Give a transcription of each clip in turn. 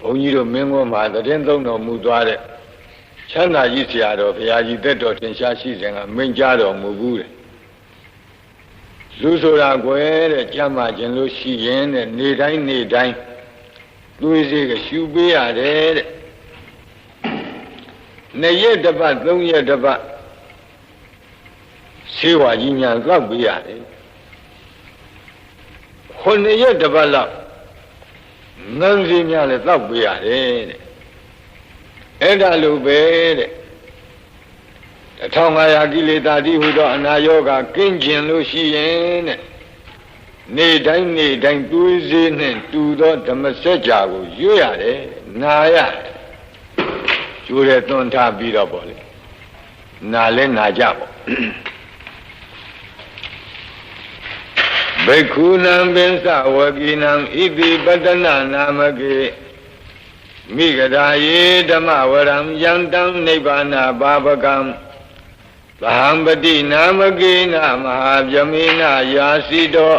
ဘုန်းကြီးတို့မင်းကွန်းမှာတည်င်းသုံးတော်မူသွားတဲ့ချမ်းသာကြီးဆရာတော်ဘုရားကြီးတက်တော်ထင်ရှားရှိစဉ်ကမိန့်ကြားတော်မူဘူးတဲ့လူဆိုတာကွယ်တဲ့ကြမ်းမာခြင်းလို့ရှိရင်တဲ့နေတိုင်းနေတိုင်းသွေးစေးကရှူပေးရတယ်တဲ့နှစ်ရက်တစ်ပတ်သုံးရက်တစ်ပတ်ဆေးဝါကြီးညာသောက်ပေးရတယ်ခုနှစ်ရက်တစ်ပတ်လောက် ငန်းစီများလည်းသောက်ပေးရတယ်တဲ့အဲ့ဒါလိုပဲတဲ့1500ကိလေသာတိဟူသောအနာယောဂကင်းကျင်လို့ရှိရင်တဲ့နေတိုင်းနေတိုင်းသွေးစေးနဲ့တူသောဓမ္မစကြာကိုရွတ်ရတယ်နာရတယ်ကျိုးတဲ့သွန်ထားပြီးတော့ပေါ့လေနာလဲနာကြပေါ့ ဘိက္ခုနံပင်စဝကိနံဣတိပတနာနာမကေမိဂရာယေဓမ္မဝရံယံတံနိဗ္ဗာနာဘာပကံသဟံပတိနာမကေနမဟာဗြမေနယာစီတော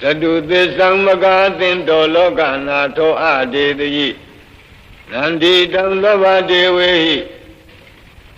သတုသစ္ဆံမကာသင်တောလောကနာထောအဒေတိနန္ဒီတံသဗ္ဗဒေဝေဟိ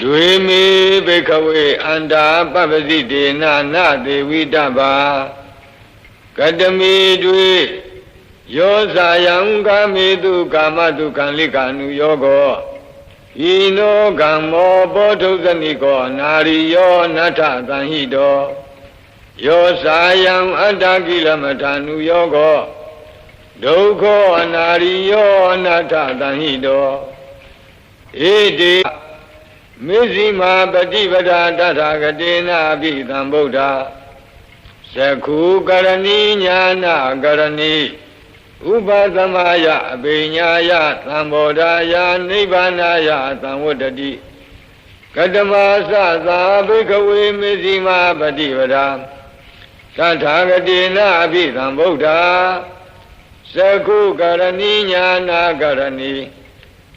ဒွေမေဘိခဝေအန္တာပပ္ပစိတေနနသေဝိတ္တဘာကတမေတွေယောဇာယံကာမေတုကာမတုခံလိကာနုယောကောဤနောကံမောဘောဓုဇနိကောနာရိယောနထသံဟိတောယောဇာယံအတ္တကိလမထာနုယောကောဒုက္ခအနာရိယောအနတ္ထသံဟိတောဣတိ မေဇိမာပฏิပဒါတထာဂတေနာပိသံဗုဒ္ဓသခုကရဏီညာနာကရဏီဥပသမယအဘိညာယသံဘောဓာယနိဗ္ဗာနာယသံဝတ္တတိကတမသသာဘိကဝေမေဇိမာပฏิပဒါတထာဂတေနာပိသံဗုဒ္ဓသကုကရဏီညာနာကရဏီ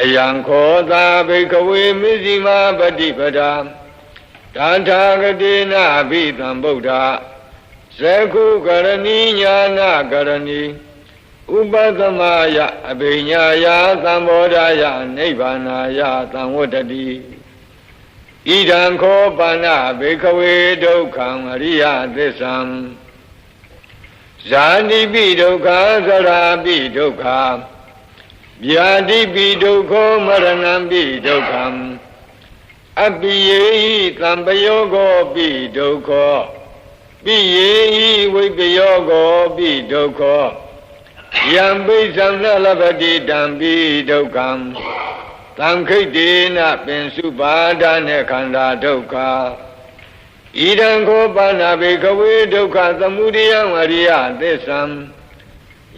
အယံခောသာဘိကဝေမစ္စည်းမပฏิပဒာတထာဂတိနာဘိသံဗုဒ္ဓသကုကရဏီညာနာကရဏီဥပသမယအဘိညာယသံဘောဓာယနိဗ္ဗာနာယသံဝတ္တတိဣဒံခောပါဏဘေခဝေဒုက္ခံအရိယသစ္ဆံဇာတိပိဒုက္ခသရာပိဒုက္ခ ဗျာတိပိဒုက္ခမရဏံပိဒုက္ခံအပိယေဟိသံပယောကောပိဒုက္ခပိယေဟိဝိပယောကောပိဒုက္ခယံပိသံနလပတိတံပိဒုက္ခံသံခိတ်တေနပင်စုပါဒနဲ့ခန္ဓာဒုက္ခဣဒံခောပါဏဘေကဝေဒုက္ခသမုဒယံအရိယသစ္ဆံ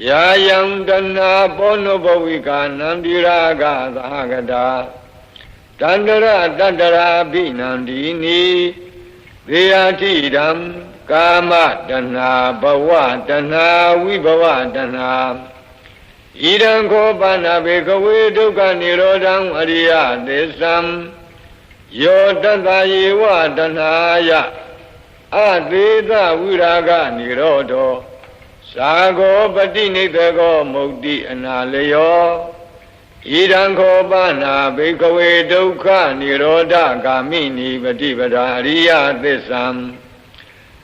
ယာယံတဏပောနုဘဝိကာနန္တိရာဂသဟဂတာတန္တရတတ္တရာဘိနန္ဒီနိသေယတိဓမ္ကာမတဏဘဝတဏဝိဘဝတဏဣဒံခောပါဏဘေကဝေဒုက္ခនិရောဓံအရိယသစ္ဆံယောတတယေဝတဏယအသေးသဝိရာဂនិရောဓော သာဂောပတိနိတကောမုတ်တိအနာလယောဣဒံခောပါဏဘိကဝေဒုက္ခនិရောဓဂာမိနိပฏิပဒါအရိယသစ္ဆံ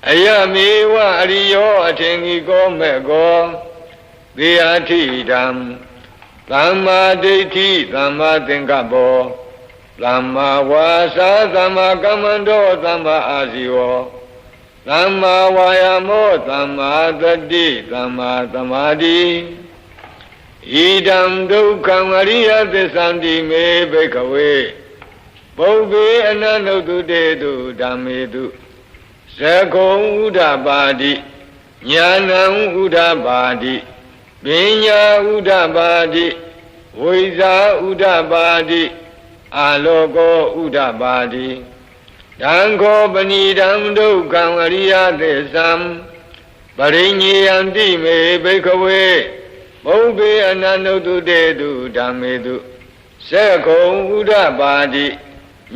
အယမေဝအရိယောအထင်ကြီးကောမဲ့ကောသေယထိတံသမ္မာဒိဋ္ဌိသမ္မာသင်္ကပ္ပောသမ္မာဝါစာသမ္မာကမ္မန္တောသမ္မာအာဇီဝော သမ္မာဝါယာမောသမ္မာသတိသမ္မာသမာဓိဣဒံဒုက္ခံအရိယသစ္ဆန္တိမေဘိကဝေပုဗ္ဗေအနန္တုတုတေတုဓမ္မေတုဇကုံဥဒ္ဓပါတိညာဏံဥဒ္ဓပါတိပညာဥဒ္ဓပါတိဝိဇာဥဒ္ဓပါတိအာလောကောဥဒ္ဓပါတိ တံခောပဏိတံဒုက္ခံအရိယသစ္ဆံပရိညေယံတိမေဘိခဝေဘုဗ္ဗေအနန္တုတုတေတုဓမ္မေတုစေကုံဥဒ္ဓပါတိ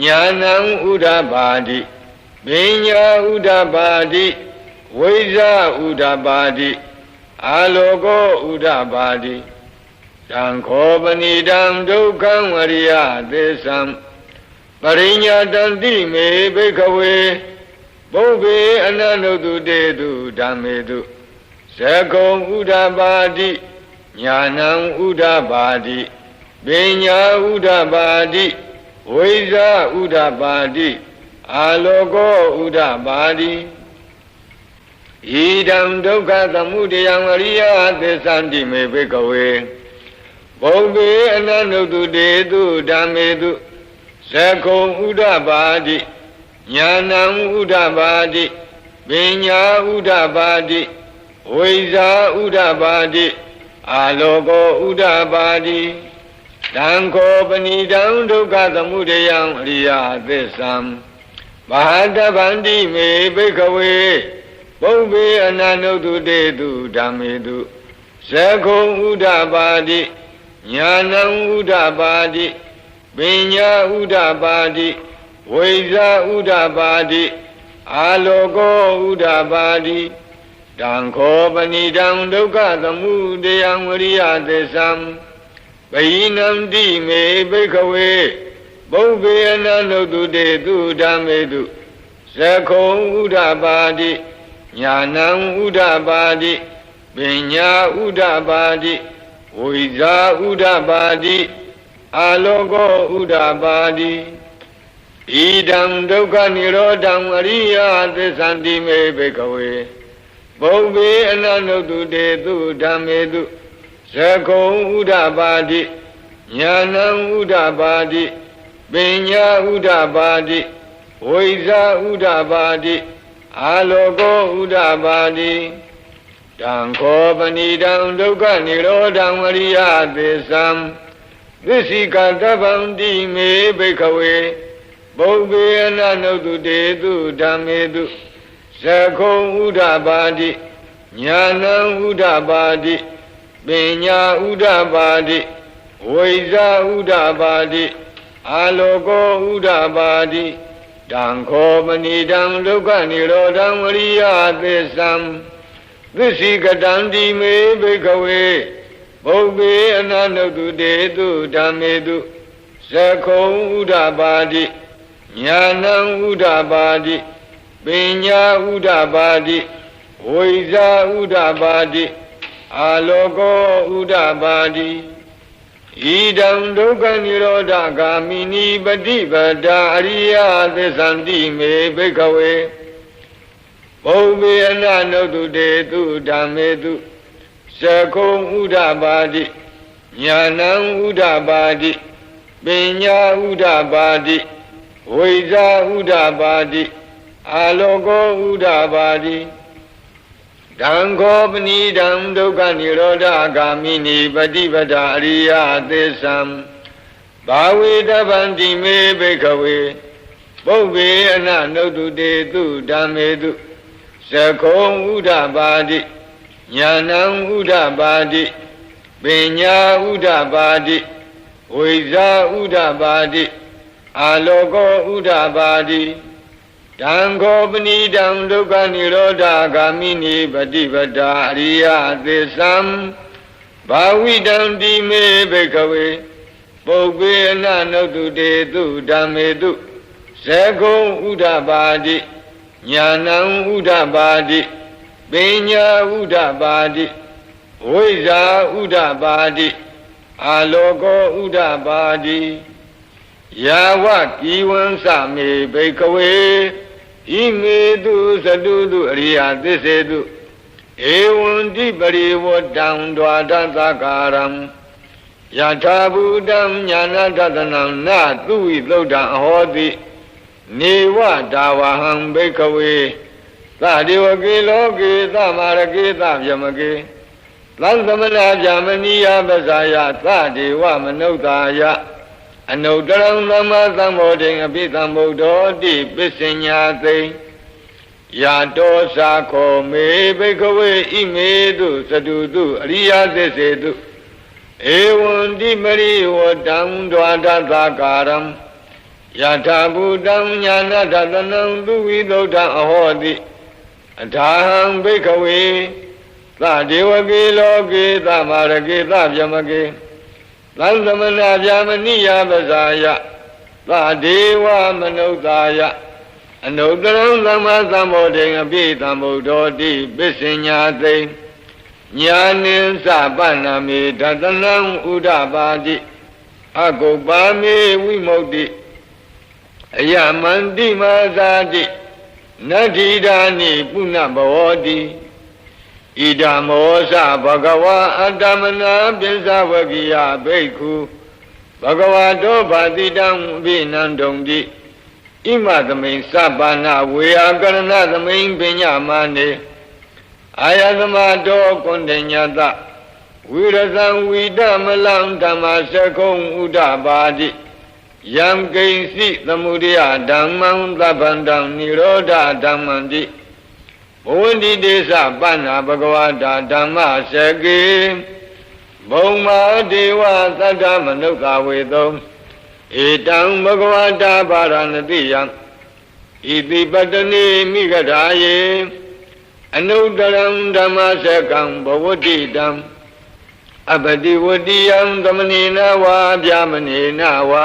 ညာဏံဥဒ္ဓပါတိပညာဥဒ္ဓပါတိဝိဇာဥဒ္ဓပါတိအာလောကောဥဒ္ဓပါတိတံခောပဏိတံဒုက္ခံဝရိယသစ္ဆံ ပရိညာတန္တိမေဘိခဝေဘုဗ္ဗေအနန္တုတုတေတုဓမ္မေတုဇကုံဥဒ္ဓပါတိညာဏံဥဒ္ဓပါတိပညာဥဒ္ဓပါတိဝိဇာဥဒ္ဓပါတိအာလောကောဥဒ္ဓပါတိဣဒံဒုက္ခသမုဒယံအရိယသစ္ဆန္တိမေဘိကဝေဘုံဘေအနန္တုတုတေတုဓမ္မေတု သကုံဥဒ္ဓပါတိညာဏံဥဒ္ဓပါတိပညာဥဒ္ဓပါတိဝိဇာဥဒ္ဓပါတိအာလောကောဥဒ္ဓပါတိတံခောပဏိတံဒုက္ခသမုဒယံအရိယသစ္ဆံဘာတဗန္တိမေဘိခဝေဘုဗ္ဗေအနန္တုတုတေတုဓမ္မေတုဇကုံဥဒ္ဓပါတိညာဏံဥဒ္ဓပါတိ ပညာဥဒ္ဓပါတိဝိဇာဥဒ္ဓပါတိအာလောကောဥဒ္ဓပါတိတံခောပဏိတံဒုက္ခသမုဒယံဝရိယသစ္ဆံပဟိနံတိမေဘိခဝေဘုဗ္ဗေအနန္တုတုတေတုဓမ္မေတုဇခုံဥဒ္ဓပါတိညာဏံဥဒ္ဓပါတိပညာဥဒ္ဓပါတိဝိဇာဥဒ္ဓပါတိ အာလောကောဥဒ္ဓပါတိဣဒံဒုက္ခនិရောဓံအရိယသစ္ဆန္တိမေဘေကဝေဘုံဘေအနန္တုတုတေတုဓမ္မေတုဇကုံဥဒ္ဓပါတိညာဏံဥဒ္ဓပါတိပညာဥဒ္ဓပါတိဝိဇာဥဒ္ဓပါတိအာလောကောဥဒ္ဓပါတိတံခောပဏိတံဒုက္ခនិရောဓံအရိယသစ္ဆံ သစ္စိကတဗ္ဗံတိမေဘိခဝေဘုဗ္ဗေအနနုတုတေတုဓမ္မေတုဇခုံဥဒ္ဓပါတိညာဏံဥဒ္ဓပါတိပညာဥဒ္ဓပါတိဝိဇာဥဒ္ဓပါတိအာလောကောဥဒ္ဓပါတိတံခောမဏိတံဒုက္ခនិရောဓံဝရိယသစ္ဆံသစ္စိကတံတိမေဘိကဝေ ဘုဗ္ဗေအနန္တုတေတုဓမ္မေတုဇခုံဥဒ္ဓပါတိညာဏံဥဒ္ဓပါတိပညာဥဒ္ဓပါတိဝိဇာဥဒ္ဓပါတိအာလောကောဥဒ္ဓပါတိဣဒံဒုက္ခនិရောဓဂာမိနိပฏิပဒါအရိယသစ္ဆန္တိမေဘိခဝေဘုံဘေအနနုတုတေတုဓမ္မေတု သကုံဥဒ္ဓပါတိညာဏံဥဒ္ဓပါတိပညာဥဒ္ဓပါတိဝိဇာဥဒ္ဓပါတိအာလောကောဥဒ္ဓပါတိတံခောပဏိတံဒုက္ခនិရောဓဂာမိနိပฏิပဒါအရိယသစ္ဆံဘာဝေတဗန္တိမေဘိခဝေပုဗ္ဗေအနနုတုတေတုဓမ္မေတုသကုံဥဒ္ဓပါတိ ညာဏံဥဒ္ဓပါတိပညာဥဒ္ဓပါတိဝိဇာဥဒ္ဓပါတိအာလောကောဥဒ္ဓပါတိတံခောပဏိတံဒုက္ခនិရောဓဂာမိနိပฏิပဒါအရိယသစ္ဆံဘာဝိတံတိမေဘိကဝေပုပ္ပေအနနုတုတေတုဓမ္မေတုဇကုံဥဒ္ဓပါတိညာဏံဥဒ္ဓပါတိ ပညာဥဒ္ဓပါတိဝိဇာဥဒ္ဓပါတိအာလောကောဥဒ္ဓပါတိဣယာဝကိဝံစမေဘိကဝေဣမေတုသတုတုအရိယသစ္စေတုဧဝံတိပရိဝတ္တံဒွါဒသကာရံယထာဘူတံညာနာတတနံနသူဝိသုဒ္ဓံအဟောတိနေဝဒါဝဟံဘိကဝေ သဒေဝကေလောကေသမာရကေသဗျမကေသံသမနာဗျမနိယပဇာယသဒေဝမနုဿာယအနုတရံသမ္မာသမ္ဗောဓိအပိသမ္ဗုဒ္ဓောတိပစ္စညာသိယာတောစာခောမေဘိကဝေဣမေတုသတုတုအရိယသစ္စေတုဧဝံတိမရိဝတံဒွါဒသကာရံယထာဘူတံညာနာတတနံသူဝိသုဒ္ဓအဟောတိ အထာဟံဘိကဝေသဒေဝကေလောကေသမာရကေသဗျမကေသံသမနာဗျာမနိယပဇာယသဒေဝမနုဿာယအနုတရံသမ္မာသမ္ဗောဓိအပိသမ္ဗုဒ္ဓောတိပစ္စညာသိညာနိသပဏ္ဏမေဒတနံဥဒပါတိအကုပ္ပါမေဝိမု ക്തി အယမန္တိမာဇာတိ နတ္ထိဒာနိပုဏ္ဏဘောတိဣဒံမောသဘဂဝါအတ္တမနာပိစ္ဆဝကိယဘိက္ခုဘဂဝါတောဗာတိတံအဘိနန္တုံတိဣမသမိန်စပါဏဝေယကရဏသမိန်ပညာမနေအာယသမတောကွန်တညတဝိရဇံဝိဒမလံဓမ္မစကုံဥဒပါတိ ယံကိဉ္စီသမုဒယဓမ္မံသဗ္ဗန္တံនិရောဓဓမ္မံတိဘဝန္တိတေသပဏ္ဏဘဂဝတာဓမ္မစကေဘုံမာဒေဝသတ္တမနုဿဝေသုံဧတံဘဂဝတာပါရဏတိယံဣတိပတ္တနိမိဂဓာယေအနုတရံဓမ္မစကံဘဝတိတံအပတိဝတိယံသမဏေနဝါဗျာမဏေနဝါ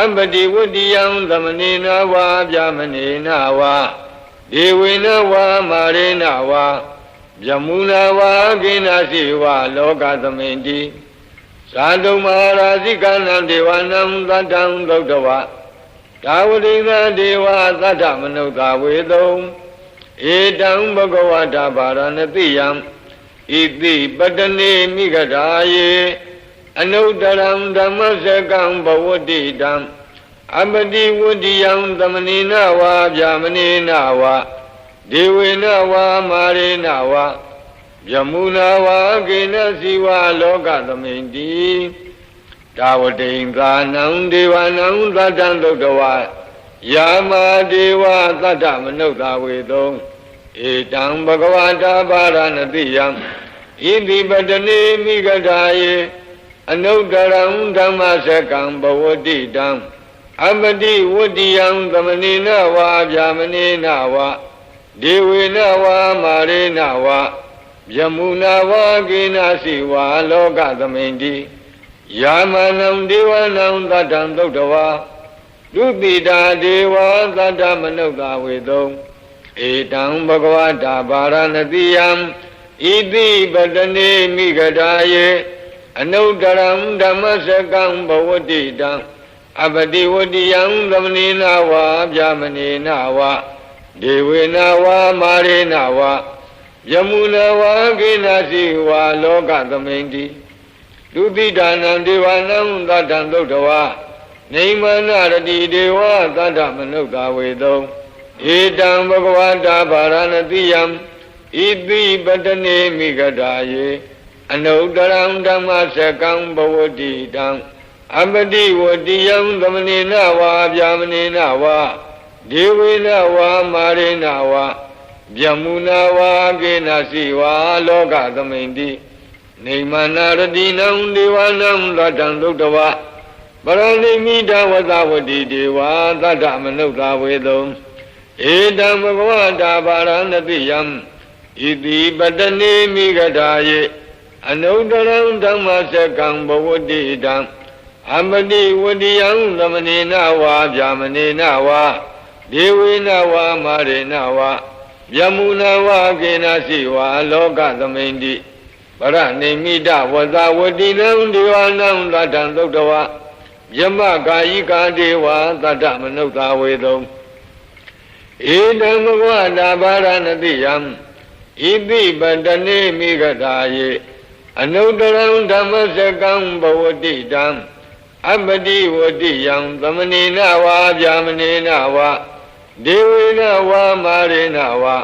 အပတိဝတ္တိယံသမဏေနဝါဗျာမဏေနဝါဒေဝေနဝါမာရေနဝါဗျမုနာဝါကိနာစီဝါလောကသမိန်တိဇာတုမဟာရာဇိကနံဒေဝနံသတ္တံသုတ်တဝဒါဝတိသဒေဝသတ္တမနုဿဝေတုံဧတံဘဂဝတာဗာရဏတိယံဣတိပတနေမိဂဓာယေ အနုတ္တရံဓမ္မစကံဘဝတိတံအပတိဝတ္တိယံသမဏေနဝါဗျာမဏေနဝါဒေဝေနဝါမာရေနဝါယမုနာဝါကေနစီဝါလောကသမိန်တိတာဝတိန်သာနံဒေဝနံသတ္တံသုတ်တဝါယာမဒေဝသတ္တမနုဿဝေသုံဧတံဘဂဝတာပါရဏတိယံဣတိပတနေမိဂဓာယေ အနုတ္တရံဓမ္မစကံဘဝတိတံအပတိဝတ္တိယံသမဏေနဝါဗျာမဏေနဝါဒေဝေနဝါမာရေနဝါယမုနာဝါကိနာစီဝါလောကသမိန်တိယာမနံဒေဝနံသတ္တံသုတ်တဝါဒုတိတာဒေဝသတ္တမနုဿဝေသုံဧတံဘဂဝတာဗာရဏတိယံဣတိပတနေမိဂဓာယေ အနုတ္တရံဓမ္မစကံဘဝတိတံအပတိဝတိယံသမဏေနဝါဗျာမဏေနဝါဒေဝေနဝါမာရေနဝါယမုနဝါကိနာစီဝါလောကသမိန်တိဒုတိဒါနံဒေဝနံသတ္တံသုတ်တဝါနေမနာရတိဒေဝသတ္တမနုဿဝေသုံဧတံဘဂဝတာဗာရဏတိယံဣတိပတနေမိဂဒာယေ အနုတရံဓမ္မစကံဘဝတိတံအပတိဝတိယံသမဏေနဝါဗျာမဏေနဝါဒေဝေနဝါမာရေနဝါဗျမုနာဝါကေနစီဝါလောကသမိန်တိနေမနာရတိနံဒေဝနံသတ္တံသုတ်တဝါပရဏိမိတဝသဝတိဒေဝသတ္တမနုဿဝေသုံဧတံဘဂဝတာဘာရဏတိယံဣတိပတနေမိဂဒါယေ အနုတ္တရံဓမ္မစကံဘဝတိတံအမတိဝတိယံသမနေနဝါဗျာမနေနဝါဒေဝေနဝါမာရေနဝါယမုနဝါကေနစီဝါလောကသမိန်တိပရဏိမိတဝဇဝတိနံဒီဝနံသတ္တံသုတ်တဝယမကာယိကာဒေဝသတ္တမနုဿာဝေတုံဧတံဘဂဝတာဘာရဏတိယံဣတိပတနေမိဂတာယေ အနုတ္တရံဓမ္မစကံဘဝတိတံအပတိဝတိယံသမဏေနဝါဗျာမနေနဝါဒေဝေနဝါမာရေနဝါ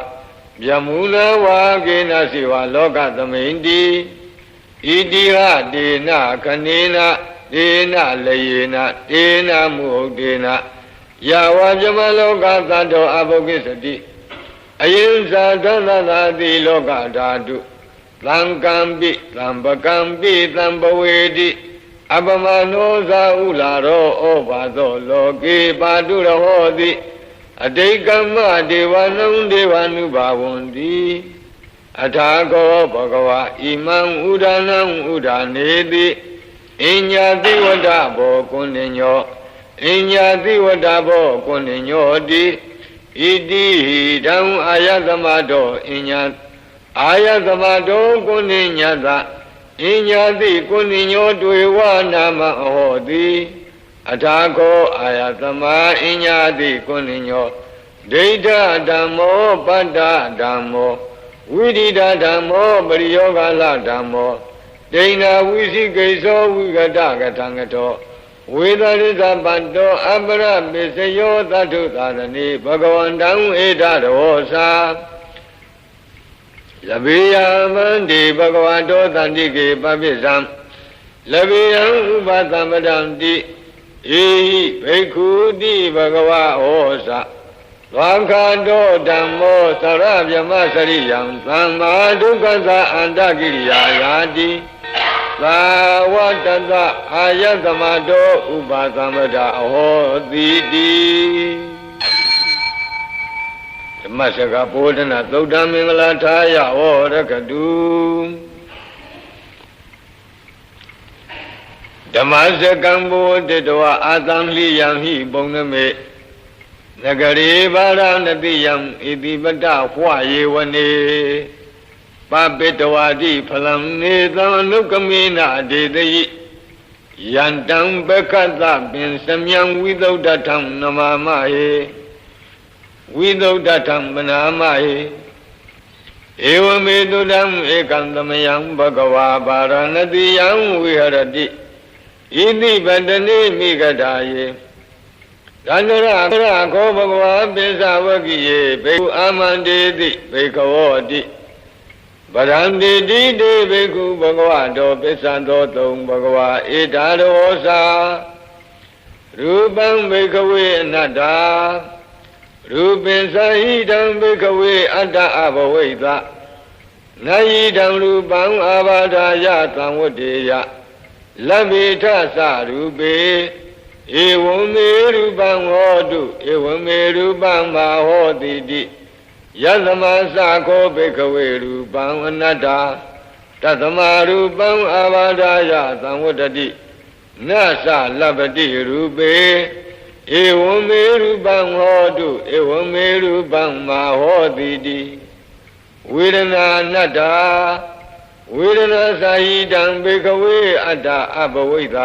ဗျမူနဝါကေနစီဝါလောကသမိန်တိဣတိဟဒေနခနေနဒေနလယေနဒေနမုဟုတ်ဒေနယဝါဗျမလောကသတ္တောအဘုကိစတိအယင်ဇာသန္တသာတိလောကဓာတု သံကံပိသံပကံပိသံပဝေတိအပမနောဇာဥလာရောဩဘာသောလောကေပါတုရဟောတိအတိတ်ကမ္မဒေဝနံဒေဝ ानु ဘာဝန္တိအထာကောဘဂဝါဣမံဥဒနံဥဒနေတိအညညာတိဝဒဘောကုဏ္ဏညောအညညာတိဝဒဘောကုဏ္ဏညောတိဣတိဟိတံအာယသမတောအညညာ အာယသမတောကုဏ္ဏညတအညာတိကုဏညောတွေ့ဝနာမဟောတိအထာကောအာယသမအညာတိကုဏညောဒိဋ္ဌဓမ္မောပတ္တဓမ္မောဝိရိဒဓမ္မောပရိယောဂလဓမ္မောဒိဏဝိသိကိသောဝိကတကထံကတောဝေဒရိသပတ္တောအပရပစ္စယောသတ္ထုသာရဏိဘဂဝန္တံဧတရောသာ လဘေယမန္တိဘဂဝတောတန္တိကေပပိသံလဘေယံဥပသမတံတိဧဟိဘိက္ခုတိဘဂဝဟောသသောခာတောဓမ္မောသရဗျမစရိယံသမ္မာဒုက္ခသအန္တကိရိယာယာတိသာဝတတအာယသမတောဥပသမတအဟောတိတိ ဓမ္မစကဘောဓနာသုဒ္ဓမင်္ဂလာထာယဟောရကတုဓမ္မစကံဘောတတဝအာသံလိယံဟိပုံနမေနဂရေဘာရဏတိယံဣတိပတ္တဟွယေဝနေပပိတဝတိဖလံနေသံအနုကမေနဒေတိယန္တံပကတ္တပင်စမြံဝိသုဒ္ဓထံနမမဟေ ဝိသုဒ္ဓထံမနာမဟေဧဝမေတုတံဧကံသမယံဘဂဝါပါရဏတိယံဝိဟရတိဣတိပတနေမိဂတာယေသန္တရအရခောဘဂဝါပိစ္ဆဝကိယေဘေကုအာမန္တေတိဘေကဝောတိဗရံတိတိတေဘေကုဘဂဝတောပိစ္ဆံသောတုံဘဂဝါဧတာရောသာရူပံဘေကဝေအနတ္တာ ရူပင်သဟိတံဘေကဝေအတ္တအဘဝိသနယိတံရူပံအာဘာဒာယသံဝတ္တေယလဗ္ဗေထသရူပေဧဝံမေရူပံဟောတုဧဝံမေရူပံမာဟောတိတိယသမသခောဘေကဝေရူပံအနတ္တတသမရူပံအာဘာဒာယသံဝတ္တိနသလဗ္ဗတိရူပေ ဧဝံမေရူပံဟောတုဧဝံမေရူပံမာဟောတိတိဝေဒနာနတ္တာဝေဒနာသာယိတံဘေကဝေအတ္တအဘဝိသ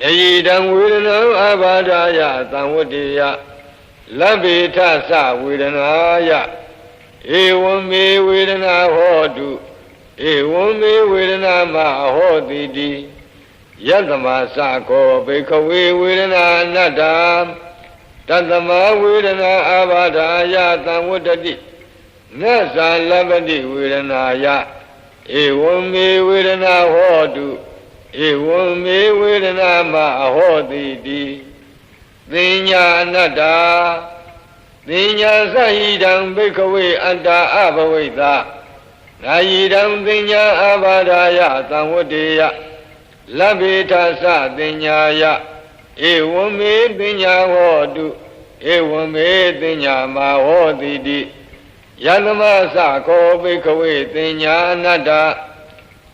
နေယိတံဝေဒနာအဘာဒာ ယသံဝတ္တိယလဗ္ဗေထသဝေဒနာယဧဝံမေဝေဒနာဟောတုဧဝံမေဝေဒနာမဟောတိတိယသမသကောဘေကဝေဝေဒနာအနတ္တတသမဝေဒနာအဘာဒာယသံဝတ္တိနသလဗ္ဗတိဝေဒနာယဧဝံမေဝေဒနာဟောတုဧဝံမေဝေဒနာမအဟောတိတိသင်ညာအနတ္တာသင်ညာသဟိတံဘိခဝေအတ္တာအဘဝိသနာယိတံသင်ညာအဘာဒာယသံဝတ္တေယ လဗ္ဗေထသသင်ညာယဧဝံမေပညာဟောတုဧဧဝံမေတင်ညာမာဟောတိတိယသမသခောဘိကဝေတင်ညာအနတ္တ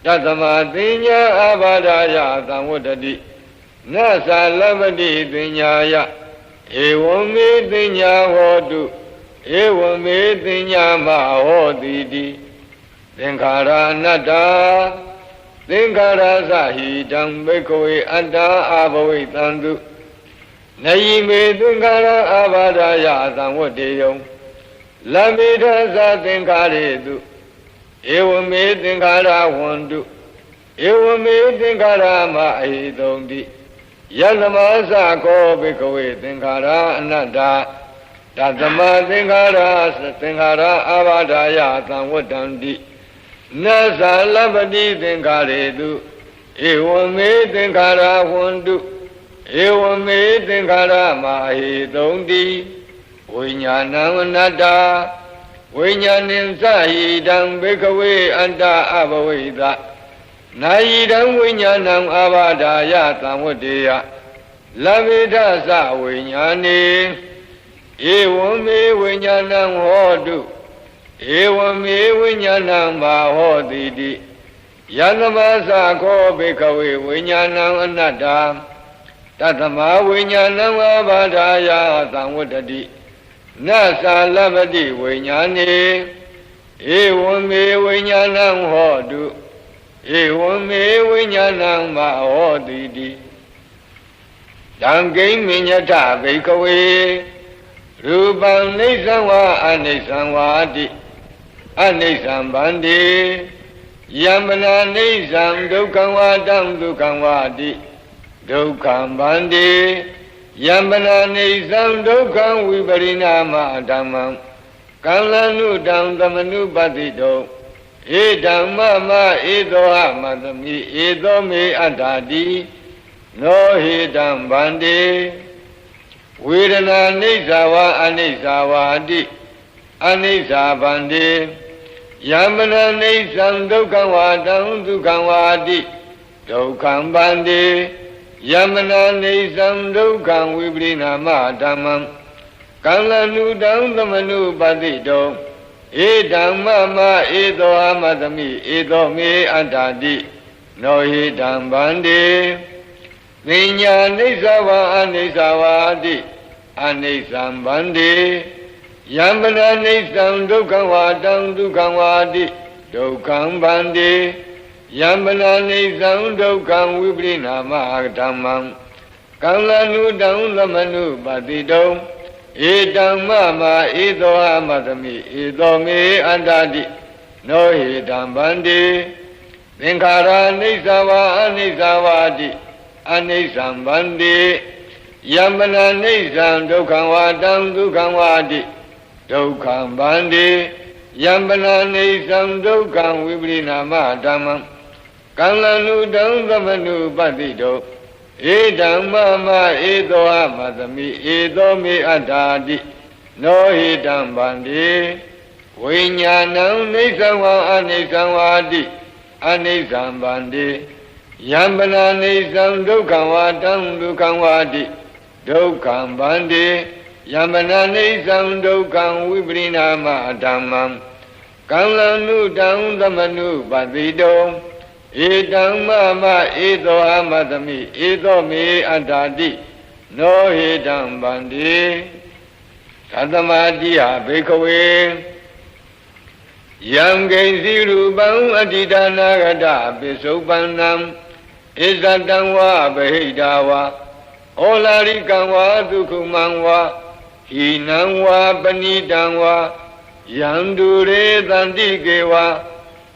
တသမတင်ညာအဘာဒာယသံဝတ္တတိနသလပတိတင်ညာယဧဝံမေတင်ညာဟောတုဧဝံမေတင်ညာမဟောတိတိသင်္ခါရအနတ္တ သင်္ခါရသဟိတံဘိကဝေအတ္တအဘဝိတံတုနယိမေသင်္ခါရအဘာဒာယသံဝတ္တေယံလမေထသသင်္ခါရေတုဧဝမေသင်္ခါရဝန္တုဧဝမေသင်္ခါရမအဟိတုံတိယလမသကောဘိကဝေသင်္ခါရအနတ္တတသမသင်္ခါရသင်္ခါရအာဘာဒာယသံဝတ္တံတိ နသလပတိသင်္ခါရေတုဧဝမေသင်္ခါရဝန္တုဧဝမေသင်္ခါရမဟိတုံတိဝိညာဏံအနတ္တဝိညာဏင်သဟိတံဘေကဝေအတ္တအဘဝိတနာယိတံဝိညာဏံအာဘာဒာယသံဝတ္တေယလဗေဒသဝိညာဏေဧဝံမေဝိညာဏံဟောတု ဧဝံမေဝိညာဏံဘာဟောတိတိယသမသခောဘေကဝေဝိညာဏံအနတ္တတသမဝိညာဏံအာဘာဒာယသံဝတ္တိနသာလပတိဝိညာဏေဧဝံမေဝိညာဏံဟောတုဧဝံမေဝိညာဏံမဟောတိတိတံကိမညထဘိကဝေရူပံနေသံဝါအနိစ္စံဝါတိ အနိစ္စံဗန္တိယမနာနေသံဒုက္ခံဝါတံဒုက္ခံဝါတိဒုက္ခံဗန္တိယမနာနေသံဒုက္ခံဝိပရိနာမဓမ္မံကံလနုတံသမနုပတိတောဧဓမ္မမဧသောဟမသမိဧသောမေအတ္တာတိနောဟိတံဗန္တိဝေဒနာနိစ္စဝါအနိစ္စဝါတိအနိစ္စဗန္တိ ယမနာနိစ္စံဒုက္ခဝါတံဒုက္ခဝါတိဒုက္ခံဗန္တိယမနာနေသံဒုက္ခံဝိပရိနာမဓမ္မံကံလနုတံသမနုပတိတောဧဓမ္မမဧသောအမသမိဧသောမေအတ္တာတိနောဟိတံဗန္တိပညာနိစ္စဝါအနိစ္စဝါတိအနိစ္စံဗန္တိ ယံပနာနိစ္စံဒုက္ခဝါတံဒုက္ခဝါတိဒုက္ခံဗန္တိယံပနာနိသံဒုက္ခံဝိပရိနာမဓမ္မံကံလနုတံသမနုပတိတုံဧတံမမဧသောအမသမိဧသောမေအန္တာတိနောဟိတံဗန္တိသင်္ခါရအိဋ္ဌဝါအနိစ္စဝါတိအနိစ္စံဗန္တိယမနာနိစ္စံဒုက္ခံဝါတံဒုက္ခံဝါတိ ဒုက္ခံဗန္တိယမနာနိစ္စံဒုက္ခံဝိပရိနာမဓမ္မံကံလနုတံသမနုပတိတောဧဓမ္မမဧသောအမသမိဧသောမေအတ္တာတိနောဟိတံဗန္တိဝိညာဏံနေသံဝါအနိသံဝါတိအနိသံဗန္တိယံပနာနေသံဒုက္ခံဝါတံဒုက္ခံဝါတိဒုက္ခံဗန္တိ ယံပနာနေသံဒုက္ခံဝိပရိနာမဓမ္မံကံလနုတံသမနုပတိတောဧတံမမဧသောအမသမိဧသောမေအတ္တာတိနောဟေတံဗန္တိသတ္တမတိဟဘေခဝေယံဂိဉ္စီရူပံအတ္တိတနာဂတပိစုပန္နံဣဇတံဝဗဟိတာဝဩလာရိကံဝဒုက္ခမံဝ ဟိနံဝပဏိတံဝယံဒုရေတန္တိကေဝ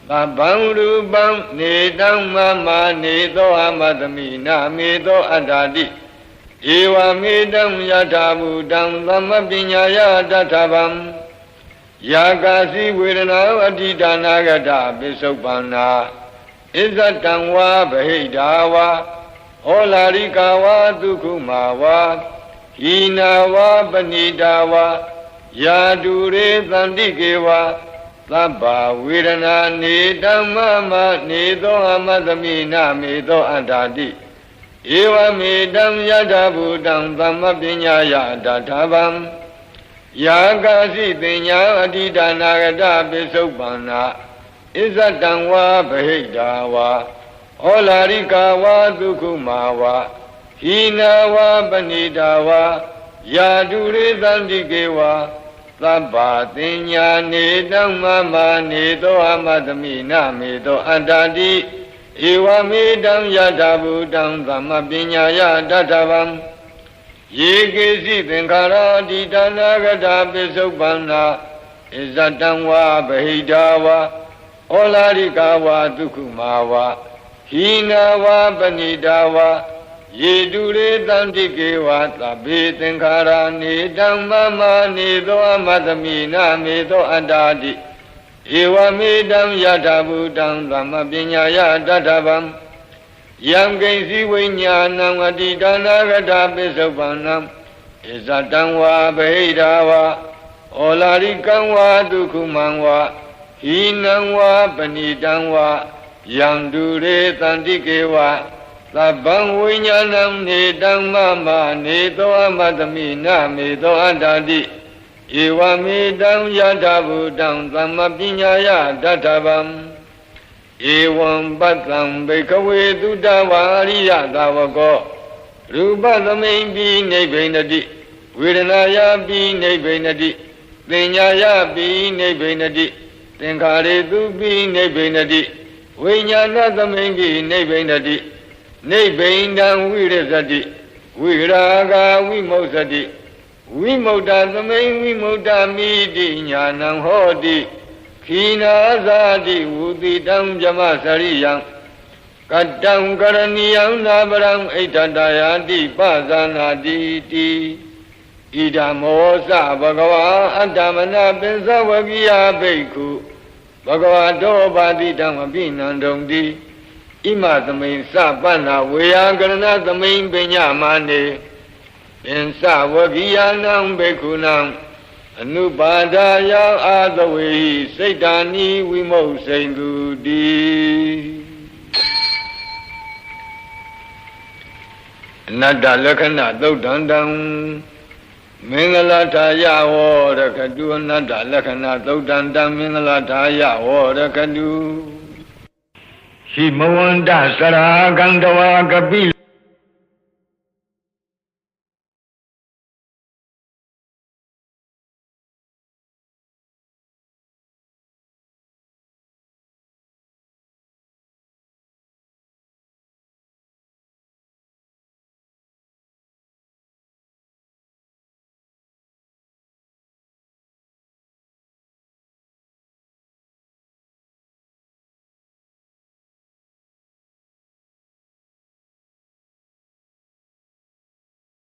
သဗ္ဗံရူပံနေတံမမနေသောအမသမိနာမေသောအတ္တာတိဧဝမေတံယထာဘူတံသမပညာယတထဗံယာကာစီဝေဒနာအဋ္ဌိဒါနာဂတပိစုပန္နာဣဇတံဝါဗဟိတာဝါဟောလာရိကာဝါဒုက္ခမာဝါ ဟိနာဝါပဏိတာဝါယာတုရေသန္တိကေဝါသဗ္ဗဝေဒနာနေဓမ္မမနေသောအမသမိနာမေသောအတ္တာတိဧဝမေတံယထာဘူတံသမ္မပညာယတထာဗံယာကာစီတင်ညာအဋ္ဌဒါနာဂတပိစုပ္ပန္နာဣဇတံဝါဗဟိတာဝါဩလာရိကာဝါဒုက္ခမာဝါ ဟိနာဝါပဏိတာဝါယာတုရေသန္တိကေဝါသဗ္ဗတင်ညာနေတံမမနေသောအမသမိနမေသောအတ္တတိဧဝမေတံယထာဘူတံသမ္မပညာယတတဗံယေကေစီသင်္ခါရာတိတနာဂတာပိစုပ္ပန္နာဣဇတံဝါဗဟိတာဝါဩလာရိကာဝါဒုက္ခမာဝါဟိနာဝါပဏိတာဝါ ယေတုရေတန္တိကေဝါသဗ္ဗေသင်္ခါရာနေတံမမနေသောအမသမိနာမေသောအတ္တာတိဧဝမေတံယထာဘူတံသမ္မပညာယတတဗံယံကိဉ္စီဝိညာဏံအတိဒါနာဂတာပိစုပ္ပန္နံဣဇတံဝါဗဟိတာဝါဩလာရိကံဝါဒုက္ခမံဝါဟိနံဝါပဏိတံဝါယံတုရေတန္တိကေဝါ သဗ္ဗံဝိညာဏံနေတံမမနေသောအမတမိနမေသောအတ္တတိဧဝမေတံယထာဘူတံသမ္မပညာယတတဗံဧဝံပတ္တံဘေကဝေတုတဝါရိယသာဝကောရူပသမိန်ပိနိဗ္ဗိနတိဝေဒနာယပိနိဗ္ဗိနတိသင်ညာယပိနိဗ္ဗိနတိသင်္ခါရေသူပိနိဗ္ဗိနတိဝိညာဏသမိန်ပိနိဗ္ဗိနတိ နိဗ္ဗိန္ဒံဝိရဇတိဝိရာဂဝိမု ksati ဝိမု ക്ത သမိန်ဝိမု ക്ത မိတိညာနံဟောတိခိနာဇာတိဝုတိတံဇမစရိယံကတံကရဏီယံနာပရံဣဋ္ဌတယာတိပဇာနာတိတိဣဒမောသဘဂဝါအတ္တမနာပင်စဝကိယဘိက္ခုဘဂဝါတောပါတိတံအပိနန္တုံတိ ဣမသမိန်စပန္နာဝေယကရဏသမိန်ပညာမာနေပင်စဝကိယနံဘိက္ခုနံအနုပါဒာယအာသဝေဟိစိတ်တာနိဝိမုတ်စိန်သူတိအနတ္တလက္ခဏသုတ်တန္တံမင်္ဂလာထာယဝရကတုအနတ္တလက္ခဏသုတ်တန္တံမင်္ဂလာထာယဝရကတု ဟိမဝန္တစရာကန္တဝါကပိ